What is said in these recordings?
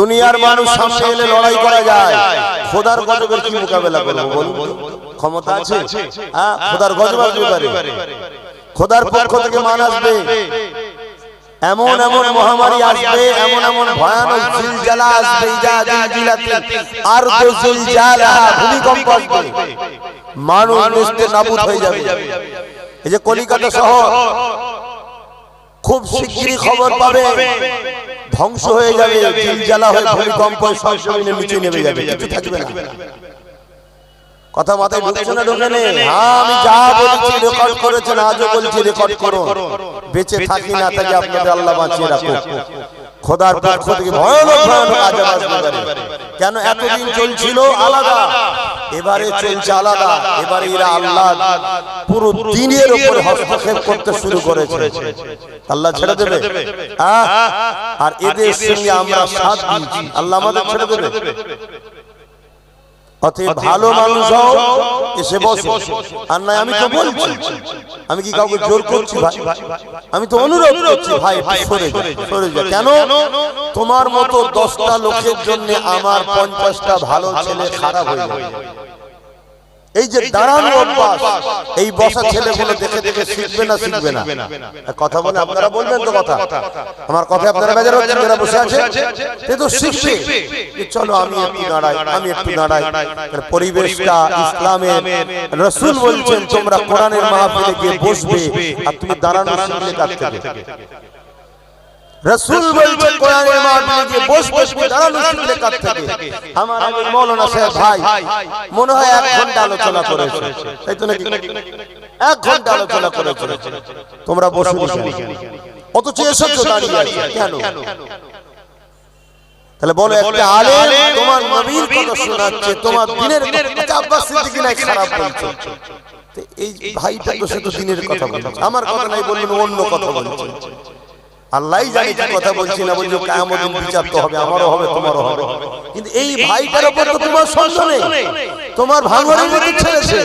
দুনিয়ার মানুষ সামনে এলে লড়াই করা যায়। খোদার গজবের কি মোকাবেলা করব বলুন ক্ষমতা আছে? হ্যাঁ খোদার গজব আসবে পারে। খোদার পক্ষ থেকে মান আসবে। এমন এমন মহামারী আসবে এমন এমন ভয়ানক জিলজালা আসবে আর তো জিলজালা ভূমিকম্প আসবে। মানুষ নিস্তে নাবুদ হয়ে যাবে। এই যে কলিকাতা শহর খুব শিগগিরই খবর পাবে। ধ্বংস হয়ে যাবে জিলজালা হয়ে ভূমিকম্প সব জমিনে নিচে নেমে যাবে কিছু থাকবে না। কথা মাথায় ঢুকছে না ঢুকে নেই আমি যা বলছি রেকর্ড করেছেন আজও বলছি রেকর্ড করো বেঁচে থাকি না থাকি আপনাদের আল্লাহ বাঁচিয়ে রাখো খোদার পক্ষ থেকে ভয়ানক ভয়ানক আজাব আসবে পারে। কেন এতদিন চলছিল আলাদা? এবারে চলছে আলাদা। এবারে এরা আল্লাহ পুরো দিনের উপর হস্তক্ষেপ করতে শুরু করেছে। আল্লাহ ছেড়ে দেবে। আর এদের সঙ্গে আমরা সাথ দিয়েছি। আল্লাহ আমাদের ছেড়ে দেবে। অতএব ভালো মানুষ হও এসে বসো। আর নয় আমি তো বলছি। আমি কি কাউকে জোর করছি ভাই? আমি তো অনুরোধ করছি ভাই সরে সরে যা কেন? তোমার মতো দশটা লোকের জন্য আমার পঞ্চাশটা ভালো ছেলে খারাপ হয়ে যাবে। এই যে দাঁড়ানো অভ্যাস এই বসা ছেলে বলে দেখে দেখে শিখবে না শিখবে না। কথা বলে আপনারা বলবেন তো কথা। আমার কথা আপনারা বেজার হচ্ছেন যারা বসে আছে সে তো শিখবে। যে চলো আমি একটু দাঁড়াই আমি একটু দাঁড়াই পরিবেশটা ইসলামের রসুল বলছেন তোমরা কোরআনের মাহফিলে গিয়ে বসবে আর তুমি দাঁড়ানো শিখলে কাছ থেকে। রসুল বলছে কোরআনের মাহফিলে গিয়ে বসবে তুমি দাঁড়ানো শিখলে কাছ থেকে আমার আগে মৌলানা সাহেব ভাই মনে হয় এক ঘণ্টা আলোচনা করেছে। তাই তো নাকি? এক ঘণ্টা আলোচনা করেছে। তোমরা বসে বসে অথচ এসেছ দাঁড়িয়ে আছো। কেন? তাহলে বলো একটা আলেম তোমার নবীর কথা শোনাচ্ছে তোমার দিনের কথা। আব্বাস সিদ্দিকী নাই খারাপ বলছে? এই ভাইটা তো সে তো দিনের কথা বলছে। আমার কথা নাই বললেন অন্য কথা বলছে। আল্লাহ জানি কি কথা বলছি না বলছি কেমন বিচার তো হবে আমারও হবে তোমারও হবে। কিন্তু এই ভাইটার উপর তো তোমার সন্দেহ নেই। তোমার ভাঙনের মধ্যে ছেড়েছে।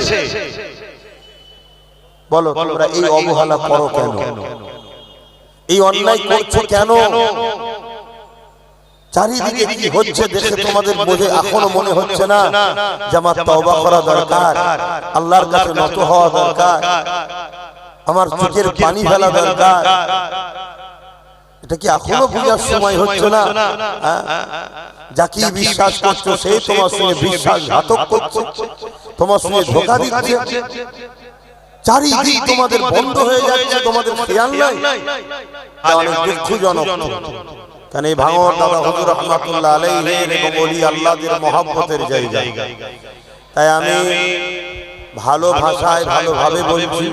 বলো তোমরা এই অবহেলা করো কেন? এই অন্যায় করছ কেন? চারিদিকে কি হচ্ছে দেখে তোমাদের বোঝে এখনও মনে হচ্ছে না যে আমার তওবা করা দরকার আল্লাহর কাছে নত হওয়া দরকার আমার চোখের পানি ফেলা দরকার। এটা কি এখনও বুঝার সময় হচ্ছে না? হ্যাঁ? যাকে বিশ্বাস করছ সেই তোমার সঙ্গে বিশ্বাসঘাতক করছে। তোমার সঙ্গে ধোকা দিচ্ছে। চারিদিক তোমাদের বন্ধ হয়ে যাচ্ছে তোমাদের খেয়াল নাই। অনেক দুঃখজনক। কারণ এই ভাঙর দাদা হুজুর রহমাতুল্লাহ আলাইহির এবং ওলি আল্লাহদের মহব্বতের জায়গা। তাই আমি ভালো ভাষায় ভালোভাবে বলছি।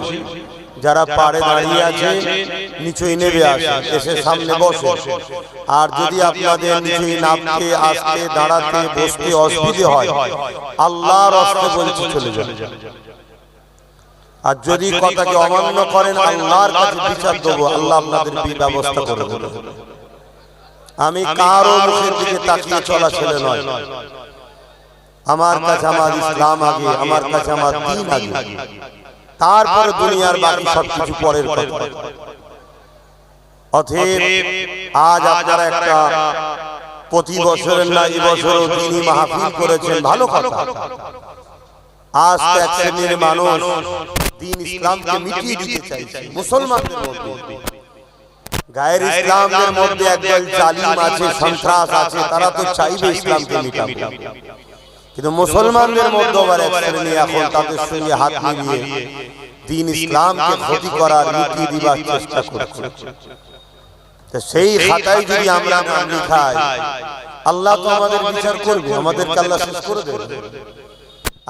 যারা পারে দাঁড়িয়ে আছে নিচুই নেবে আসে এসে সামনে বসে। আর যদি আপনাদের নিচুই নামতে আসতে দাঁড়াতে বসতে অসুবিধে হয় আল্লাহর অস্তে বলছি চলে যাবে আর যদি কথাকে অমান্য করেন আল্লাহর কাছে বিচার দেবো আল্লাহ আপনাদের বি- ব্যবস্থা করে দেবে আমি কারও মুখের দিকে তাকিয়ে চলা ছেলে নয়। আমার কাছে আমার ইসলাম আগে আমার কাছে আমার দিন আগে। তারপরে দুনিয়ার বাকি সবকিছু পরের কথা। অতএব আজ আপনারা একটা প্রতি বছরের না এই বছরও তিনি মাহফিল করেছেন ভালো কথা। আজ এক শ্রেণির মানুষ দিন ইসলামকে মিটিয়ে দিতে চাইছে মুসলমানদের মধ্যে। গায়ের ইসলামের মধ্যে একদল জালিম আছে সন্ত্রাস আছে তারা তো চাইবে ইসলামকে মিটাবে কিন্তু মুসলমানদের মধ্যে আবার এক শ্রেণি এখন তাদের সঙ্গে হাত মিলিয়ে দিন ইসলামকে ক্ষতি করার নীতি দিবার চেষ্টা করছে। তো সেই খাতায় যদি আমরা নাম লিখাই আল্লাহ তো আমাদের বিচার করবে আমাদেরকে আল্লাহ শেষ করে দেবে।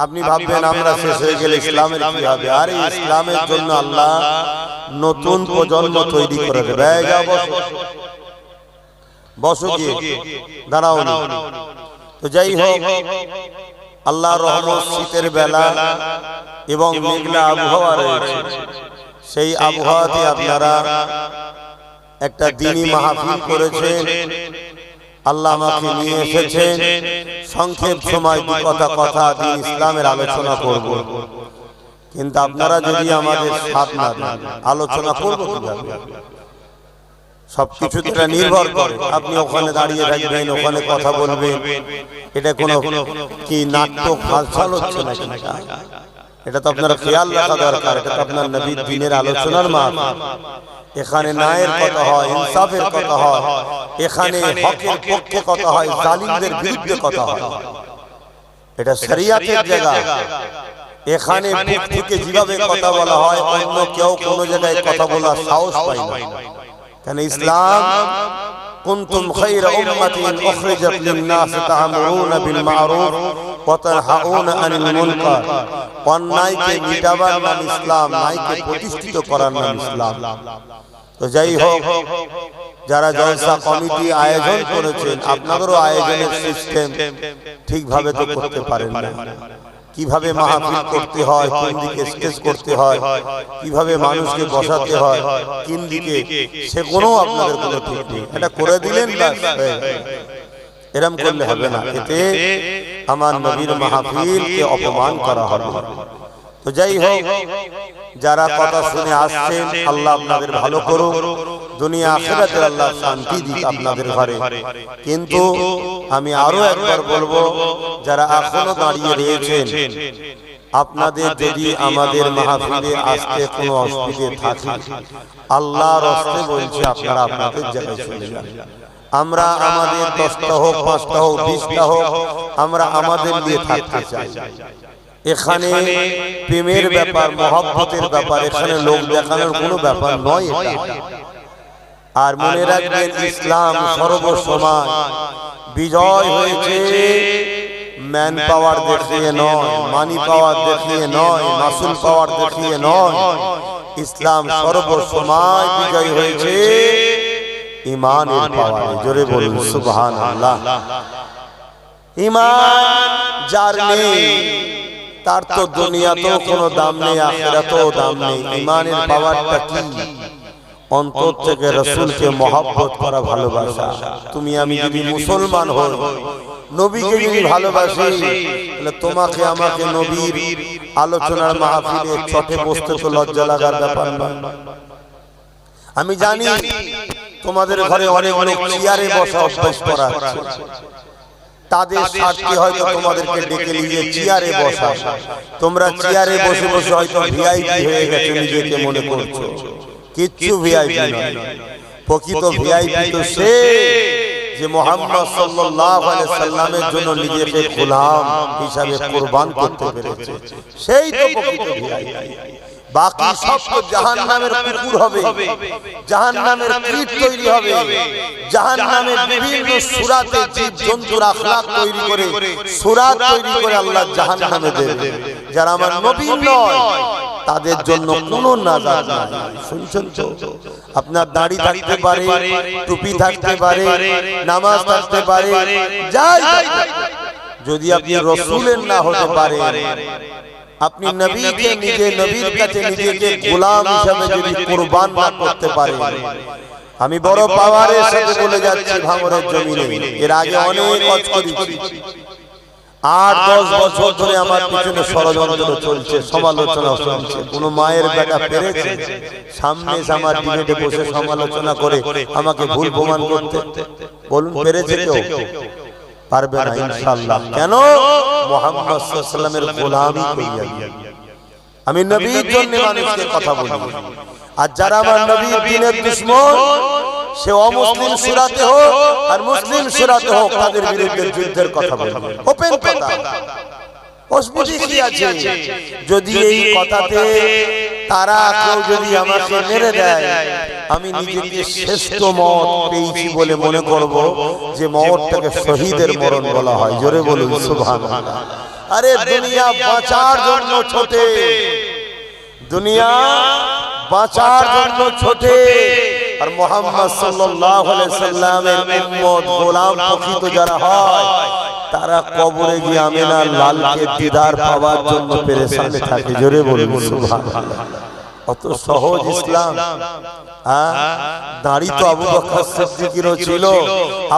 আপনি ভাববেন আমরা শেষ হয়ে গেলে ইসলামের কি হবে? আর ইসলামের জন্য আল্লাহ নতুন প্রজন্ম তৈরি করে দেবে। বসো। গিয়ে। দাঁড়াও না। তো যাই হোক আল্লাহ রহমত শীতের বেলা এবং মেঘলা আবহাওয়া রয়েছে। সেই আবহাওয়াতে আপনারা একটা দিনই মাহফিল করেছেন। আল্লাহ আমাকে নিয়ে এসেছেন। সংক্ষেপ সময় দু কথা কথা দিন ইসলামের আলোচনা করব। কিন্তু আপনারা যদি আমাদের সাথ না দেন আলোচনা করব কীভাবে? সবকিছু এটা নির্ভর করে। আপনি ওখানে দাঁড়িয়ে থাকবেন ওখানে কথা বলবেন। এটা কোনো কি নাটক হালচাল হচ্ছে না এটা তো আপনার খেয়াল রাখা দরকার। এটা তো আপনার নবীর দিনের আলোচনার মাপ। এখানে ন্যায়ের কথা হয় ইনসাফের কথা হয় এখানে হকের পক্ষে কথা হয় জালিমদের বিরুদ্ধে কথা হয়। এটা শরিয়াতের জায়গা। এখানে বুক থেকে যেভাবে কথা বলা হয় অন্য কেউ কোনো জায়গায় কথা বলার সাহস পায় না। কেন ইসলাম কুনতুম খায়রা উম্মাতিন উখরিজাত লিন-নাস তা'মুরুনা বিল মা'রুফ। অন্যায়কে মিটাবার নাম ইসলাম ন্যায়কে প্রতিষ্ঠিত করার নাম ইসলাম। তো যাই হোক যারা জলসা কমিটি আয়োজন করেছেন আপনাদেরও আয়োজনের সিস্টেম ঠিকভাবে তো করতে পারেন না। কীভাবে মাহফিল করতে হয় কোন দিকে স্টেজ করতে হয় কীভাবে মানুষকে বসাতে হয় কোন দিকে সে কোনো আপনাদের কোনো ঠিক নেই। এটা করে দিলেন এরম করলে হবে না। এতে আমার নবীর মাহফিলকে অপমান করা হবে। তো যাই হোক যারা কথা শুনে আসছেন আল্লাহ আপনাদের ভালো করুক। দুনিয়া আখেরাতে আল্লাহ শান্তি দিক আপনাদের ঘরে। কিন্তু আমি আরও একবার বলব যারা এখনও দাঁড়িয়ে রয়েছেন আপনাদের যদি আমাদের মাহফিলে আসতে কোনো অসুবিধে থাকে আল্লাহর হস্তে বলছে আপনারা আপনাদের জায়গায় চলে যান। আমরা আমাদের দশটা হোক পাঁচটা হোক বিশটা হোক আমরা আমাদের দিয়ে থাকতে চাই। এখানে প্রেমের ব্যাপার মহব্বতের ব্যাপার এখানে লোক দেখানোর কোনো ব্যাপার নয় এটা। আর মনে রাখবেন ইসলাম সর্বসময় বিজয় হয়েছে ম্যান পাওয়ার দেখিয়ে নয় মানি পাওয়ার দেখিয়ে নয় মাসুল পাওয়ার দেখিয়ে নয়। ইসলাম সর্বসময় বিজয় হয়েছে। ইমানের পাওয়ারে জোরে বলুন সুবহান আল্লাহ ইমান যার নেই তার তো দুনিয়াতেও কোনো দাম নেই আখেরাতেও দাম নেই। ইমানের পাওয়ারটা কি? অন্তর থেকে রসুলকে মহাব্বত করা ভালোবাসা। তুমি আমি যদি মুসলমান হই নবীকে যদি ভালোবাসি তাহলে তোমাকে আমাকে নবীর আলোচনার মাহফিলে চটে বসতে তো লজ্জা লাগার ব্যাপার নয়। আমি জানি তোমাদের ঘরে অনেক অনেক চেয়ারে বসা অভ্যাস করা। তাদের স্বার্থে হয়তো তোমাদেরকে ডেকে নিয়ে চেয়ারে বসা। তোমরা চেয়ারে বসে বসে হয়তো ভিআইপি হয়ে গেছে নিজেকে মনে করছ। কিচ্ছু ভিআইপি নয়। প্রকৃত ভিআইপি তো সে যে মোহাম্মদ সাল্লাল্লাহু আলাইহি সাল্লামের জন্য নিজেকে গোলাম হিসাবে কুরবান করতে পেরেছে। সেই তো প্রকৃত বাকি সব তো জাহান্নামের কুকুর হবে। জাহান্নামের কীট তৈরি হবে। জাহান্নামের বিভিন্ন সূরাতে জীব জন্তুর আখলাক তৈরি করে সূরাত তৈরি করে আল্লাহ জাহান্নামে দেবে। যারা আমার নবী নয় তাদের জন্য কোনো নাজাত নাই। শুনছেন তো? আপনার দাড়ি থাকতে পারে টুপি থাকতে পারে নামাজ থাকতে পারে যাই যদি আপনি রসুলের না হতে পারে আপনি নবীকে নিজে নবীর কাছে নিজেকে গোলাম হিসাবে যদি কুরবান না করতে পারে আমি বড় পাওয়ারের সাথে বলে যাচ্ছি ভাঙরের জমিনে। এর আগে অনেক করেছি। আট দশ বছর ধরে আমার পিছনে ষড়যন্ত্র চলছে সমালোচনা চলছে। কোন মায়ের বেটা পেরেছে? সামনে আমার ডিবেটে বসে সমালোচনা করে আমাকে ভুল প্রমাণ করতে। বলুন পেরেছে কেউ? পারবে না ইনশাআল্লাহ। কেন? মোহাম্মদ সাল্লামের গোলামি আমি নবীর জন্য মানুষকে কথা বলি। আর যারা আমার নবীর দিনের দুশ্মন সে অমুসলিম সুরাতে হোক আর মুসলিম সুরাতে হোক তাদের বিরুদ্ধে যুদ্ধের কথা বলবে। ওপেন কথা। যদি এই কথাতে তারা কেউ যদি আমাকে মেরে দেয়, আমি নিজেকে শ্রেষ্ঠ মত পেয়েছি বলে মনে করব যে মতটাকে শহীদের মরণ বলা হয়। জোরে বলুন, সুবহানাল্লাহ। আরে দুনিয়া বাঁচার জন্য ছোটে। দুনিয়া বাঁচার জন্য ছোটে। আর মোহাম্মদ সাল্লাল্লাহু আলাইহি সাল্লামের উম্মত, গোলাম প্রকৃত যারা হয়, তারা কবরে গিয়ে আমেনার লালকে দিদার পাওয়ার জন্য পেরেশানে থাকে। জোরে বলুন, সুবহানাল্লাহ। অত সহজ ইসলাম হ্যাঁ? দাড়ি তো আবু বকর সিদ্দিকেরও ছিল,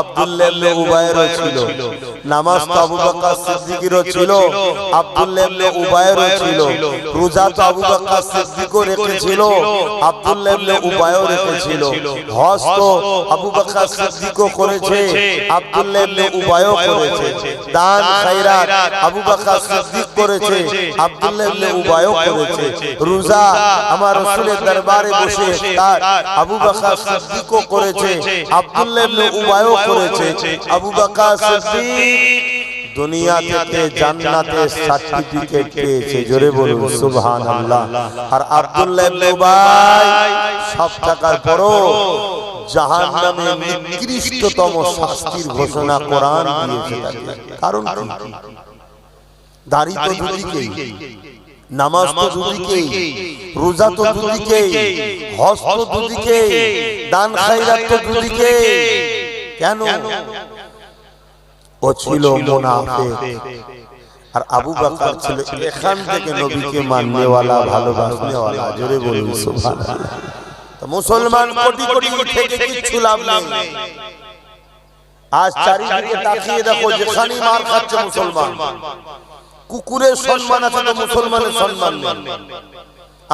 আব্দুল্লাহ ইবনে উবায়েরও ছিল। নামাজ তো আবু বকর সিদ্দিকেরও ছিল আব্দুল্লাহ ইবনে উবায়েরও ছিল রোজা তো আবু বকর সিদ্দিকও রেখেছিল আব্দুল্লাহ ইবনে উবায়ও রেখেছিল হজ তো আবু বকর সিদ্দিকও করেছে আব্দুল্লাহ ইবনে উবায়ও করেছে দান খায়রাত আবু বকর সিদ্দিক করেছে আব্দুল্লাহ ইবনে উবায়ও করেছে রোজা আমার রাসূলের দরবারে বসে তার আবু বকর সিদ্দিকও করেছে আব্দুল্লাহ ইবনে উবায়ও করেছে আবু বকর সিদ্দিক দুনিয়া থেকে জান্নাতে সার্টিফিকেট পেয়েছে। জোরে বলুন সুবহানাল্লাহ। আর আব্দুল্লাহ ইবনে উবাই সব টাকার পরও জাহান্নামে নিকৃষ্টতম শাস্তির ঘোষণা কোরআন দিয়েছে কারণ দাড়ি তো দুদিকেই নামাজ তো দুদিকেই রোজা তো দুদিকেই হজ তো দুদিকেই দান খায়রাত তো দুদিকেই। কেন? ও ছিল মুনাফিক। আর আবু বকর ছিল এখান থেকে নবীকে মাননেওয়ালা ভালোবাসনেওয়ালা জোরে বলুন সুবহানাল্লাহ। তো মুসলমান কোটি কোটি থেকে কিচ্ছু লাভ নেই। আজ চারিদিকে তাকিয়ে দেখো যেখানেই মার খাচ্ছে মুসলমান। কুকুরের সম্মান আছে তো মুসলমানের সম্মান নেই।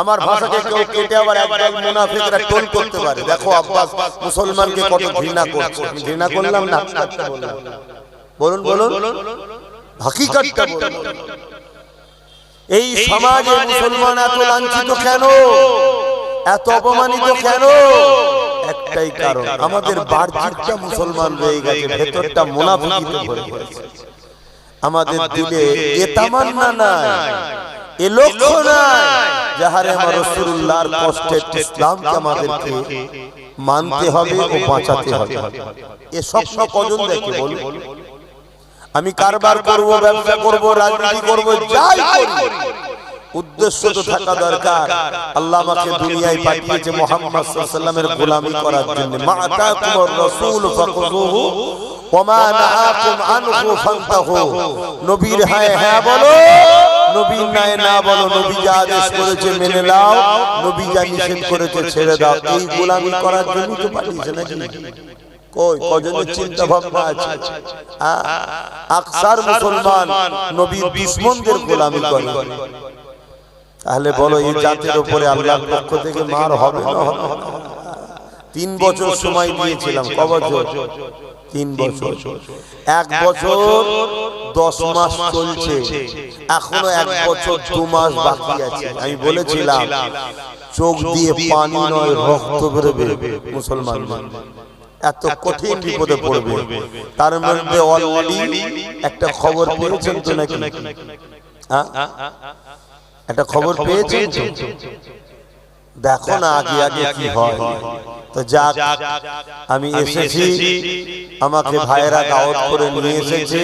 আমার ভাষাকে কেউ কেটে আবার একদল মুনাফিকরা টোল করতে পারে। দেখো আব্বাস মুসলমানকে কত ঘৃণা করছে। ঘৃণা করলাম না বলুন বলুন হাকিকাতটা বলুন। এই সমাজে মুসলমান এত লাঞ্ছিত কেন? এত অপমানিত কেন? একটাই কারণ আমাদের বাহ্যিকটা মুসলমান রয়ে গেছে ভেতরটা মুনাফিকিতে ভরে গেছে। আমাদের দিলে এ তামান্না নাই। এ লক্ষ্য নাই। যাহারে আমার রাসূলুল্লাহর কষ্টের ইসলামকে আমাদেরকে মানতে হবে ও বাঁচাতে হবে। এ স্বপ্ন কজন দেখে বলুন। আমি কারবার করব ব্যবসা করব রাজনীতি করব যাই করি। উদ্দেশ্য তো থাকা দরকার। আল্লাহ আমাকে দুনিয়ায় পাঠিয়েছে মোহাম্মদ সাল্লাল্লাহু আলাইহি গোলামি করার জন্য। মা আতাকুমুর রাসূল ফাকুযুহু। ওয়া মা নাহাকুম আনহু ফান্তাহু। নবীর হ্যাঁ হ্যাঁ বলো। নবীর নাই না বলো। নবী যা আদেশ করেছে মেনে নাও। নবী যা নিষেধ করেছে ছেড়ে দাও। এই গোলামি করার জন্য তো পাঠিয়েছে নাকি? কই? কজনের চিন্তা ভাবনা আছে? আকসার মুসলমান নবীর দুশ্মনদের গোলামি করে। তাহলে বলো এই জাতির উপরে আল্লাহর পক্ষ থেকে মার হবে না? হবে? তিন বছর সময় দিয়েছিলাম ক বছর? তিন বছর। এক বছর দশ মাস চলছে। এখনও এক বছর দু মাস বাকি আছে। আমি বলেছিলাম চোখ দিয়ে পানি নয় রক্ত বেরোবে মুসলমান। এত কঠিন বিপদে পড়বে। তার মধ্যে অলরেডি একটা খবর পেয়েছেন তো নাকি? হ্যাঁ? একটা খবর পেয়েছেন তো? দেখো না আগে আগে কি হয়। তো যাক আমি এসেছি। আমাকে ভাইয়েরা দাওয়াত করে নিয়ে এসেছে।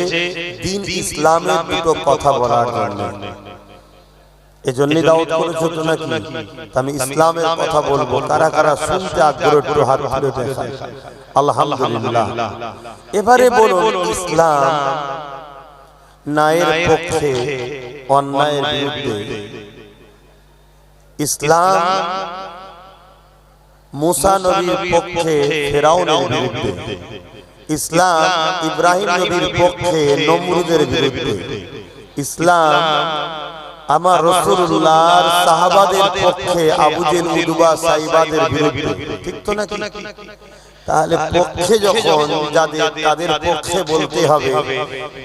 দিন ইসলামের দুটো কথা বলার জন্য। এজন্যই দাওয়াত করেছ তো নাকি? আমি ইসলামের কথা বলব। কারা কারা শুনতে আগ্রহ একটু হাত তুলে দেখায় আলহামদুলিল্লাহ। এবারে বলুন ইসলাম ন্যায়ের পক্ষে অন্যায়ের বিরুদ্ধে। ইসলাম মুসা নবীর পক্ষে ফেরাউনের বিরুদ্ধে। ইসলাম ইব্রাহিম নবীর পক্ষে নমরুদের বিরুদ্ধে। ইসলাম আমার রসুল্লাহর সাহাবাদের পক্ষে আবুজেল উদুবা সাইবাদের বিরুদ্ধে। ঠিক তো নাকি? তাহলে পক্ষে যখন যাদের তাদের পক্ষে বলতে হবে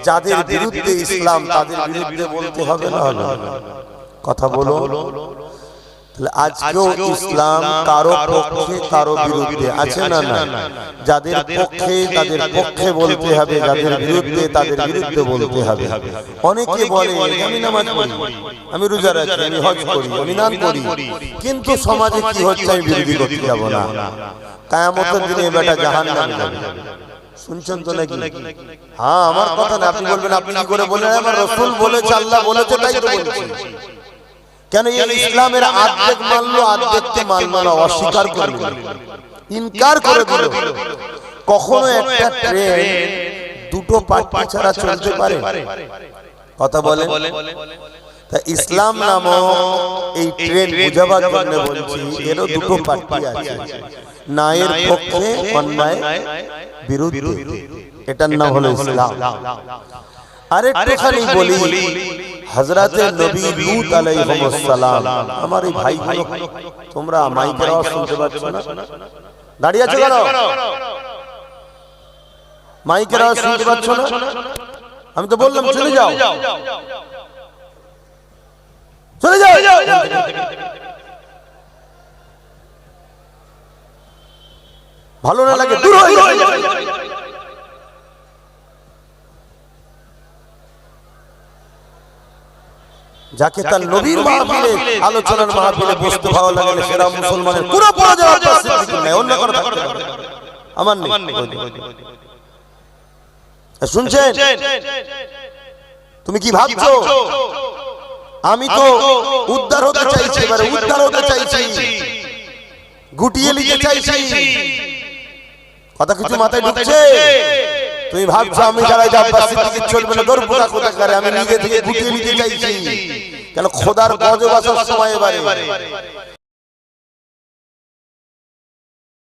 যাদের বিরুদ্ধে ইসলাম তাদের বিরুদ্ধে বলতে হবে না কথা বলো। আজকেও ইসলাম কারও পক্ষে কারও বিরুদ্ধে আছে না না যাদের পক্ষে তাদের পক্ষে বলতে হবে যাদের বিরুদ্ধে তাদের বিরুদ্ধে বলতে হবে। অনেকে বলে আমি নামাজ পড়ি আমি রোজা রাখি আমি হজ করি আমি নান করি। কিন্তু সমাজে কি হচ্ছে আমি বিরোধী করতে যাব না। কায়ামতের দিনে বেটা জাহান নামে যাবে। শুনছেন তো নাকি? হ্যাঁ আমার কথা না আপনি বলবেন আপনি কি করে বললেন? আমার রসুল বলেছে আল্লাহ বলেছে তাই তো বলছি কেন এই ইসলামের আর্ধেক মানলো আর্ধেককে মানলো না অস্বীকার করল ইনকার করে দিল। কখনো একটা ট্রেন দুটো পাট্টি ছাড়া চলতে পারে। কথা বলে তা ইসলাম নামক এই ট্রেন বোঝাবার জন্য বলছি এরও দুটো পার্টি আছে। নায়ের পক্ষে অন্যায় বিরুদ্ধে। এটার নাম হলো ইসলাম। আরেকটুখানি বলি। হজরতে নবী লূত আলাইহিস সালাম। আমার এই ভাইগুলো তোমরা মাইকের আওয়াজ শুনতে পাচ্ছ না? দাঁড়িয়ে আছো কেন? মাইকের আওয়াজ শুনতে পাচ্ছ না? আমি তো বললাম চলে যাও। চলে যাও। ভালো না লাগে দূর হয়ে যাকে তার নবীর মাহফিলে আলোচনার মাহফিলে বসতে ভালো লাগে সেরা মুসলমানের পুরো পুরো জবাব নাই অন্য কোনো থাকতে পারে আমার নেই। শুনছেন? তুমি কি ভাবছ? আমি তো উদ্ধার হতে চাইছি এবারে উদ্ধার হতে চাইছি। গুটিয়ে নিতে চাইছি। কথা কিছু মাথায় ঢুকছে? তুমি ভাবছ আমি যারা আব্বাস থেকে চলবে না গর্ব কোথা করে আমি নিজে থেকে গুটিয়ে নিতে চাইছি। কেন খোদার গজব আসার সময় এবারে।